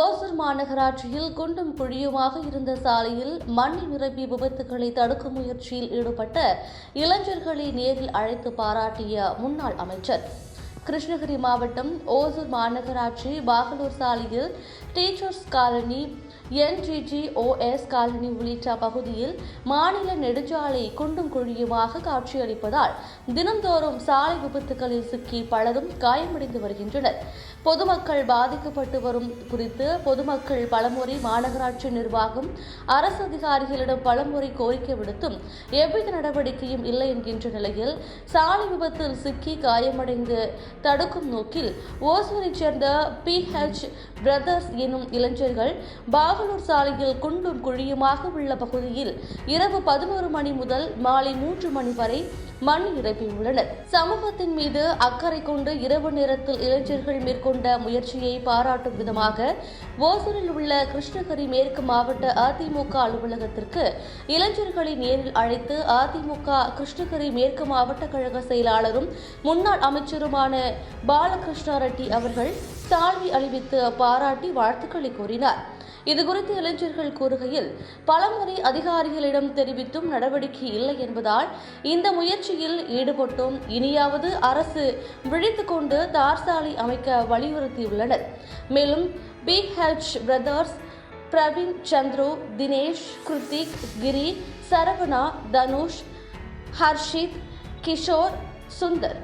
ஓசூர் மாநகராட்சியில் குண்டும் குழியுமாக இருந்த சாலையில் மண்ணை நிரப்பி விபத்துகளை தடுக்கும் முயற்சியில் ஈடுபட்ட இளைஞர்களை நேரில் அழைத்து பாராட்டிய முன்னாள் அமைச்சர். கிருஷ்ணகிரி மாவட்டம் ஓசூர் மாநகராட்சி பாகலூர் சாலையில் டீச்சர்ஸ் காலனி என்ஜிஜிஓஎஸ் காலனி உள்ளிட்ட பகுதியில் மாநில நெடுஞ்சாலை குண்டும் குழியுமாக காட்சியளிப்பதால் தினந்தோறும் சாலை விபத்துகளில் சிக்கி பலரும் காயமடைந்து வருகின்றனர். பொதுமக்கள் பாதிக்கப்பட்டு வரும் குறித்து பொதுமக்கள் பலமுறை மாநகராட்சி நிர்வாகம் அரசு அதிகாரிகளிடம் பலமுறை கோரிக்கை விடுத்தும் எவ்வித நடவடிக்கையும் இல்லை என்கின்ற நிலையில் சாலை விபத்தில் சிக்கி காயமடைந்து தடுக்கும் நோக்கில் ஓசூரைச் சேர்ந்த பி ஹெச் பிரதர்ஸ் எனும் இளைஞர்கள் பாகலூர் சாலையில் குண்டும் குழியுமாக உள்ள பகுதியில் இரவு பதினோரு மணி முதல் மாலை மூன்று மணி வரை மண் நிரப்பியுள்ளனர் சமூகத்தின் மீது அக்கறை கொண்டு இரவு நேரத்தில் இளைஞர்கள் மேற்கொண்ட முயற்சியை பாராட்டும் விதமாக ஓசூரில் உள்ள கிருஷ்ணகிரி மேற்கு மாவட்ட அதிமுக அலுவலகத்திற்கு இளைஞர்களை நேரில் அழைத்து அதிமுக கிருஷ்ணகிரி மேற்கு மாவட்ட கழக செயலாளரும் முன்னாள் அமைச்சருமான பாலகிருஷ்ணா ரெட்டி அவர்கள் தாழ்வி அணிவித்து பாராட்டி வாழ்த்துக்களை கூறினார். இதுகுறித்து இளைஞர்கள் கூறுகையில் பலமுறை அதிகாரிகளிடம் தெரிவித்தும் நடவடிக்கை இல்லை என்பதால் இந்த முயற்சியில் ஈடுபட்டும். இனியாவது அரசு விழித்து கொண்டு தார் சாலை அமைக்க வலியுறுத்தியுள்ளனர். மேலும் B H brothers Praveen Chandru Dinesh Kritik Giri Saravana Dhanush Harshit Kishore Sundar.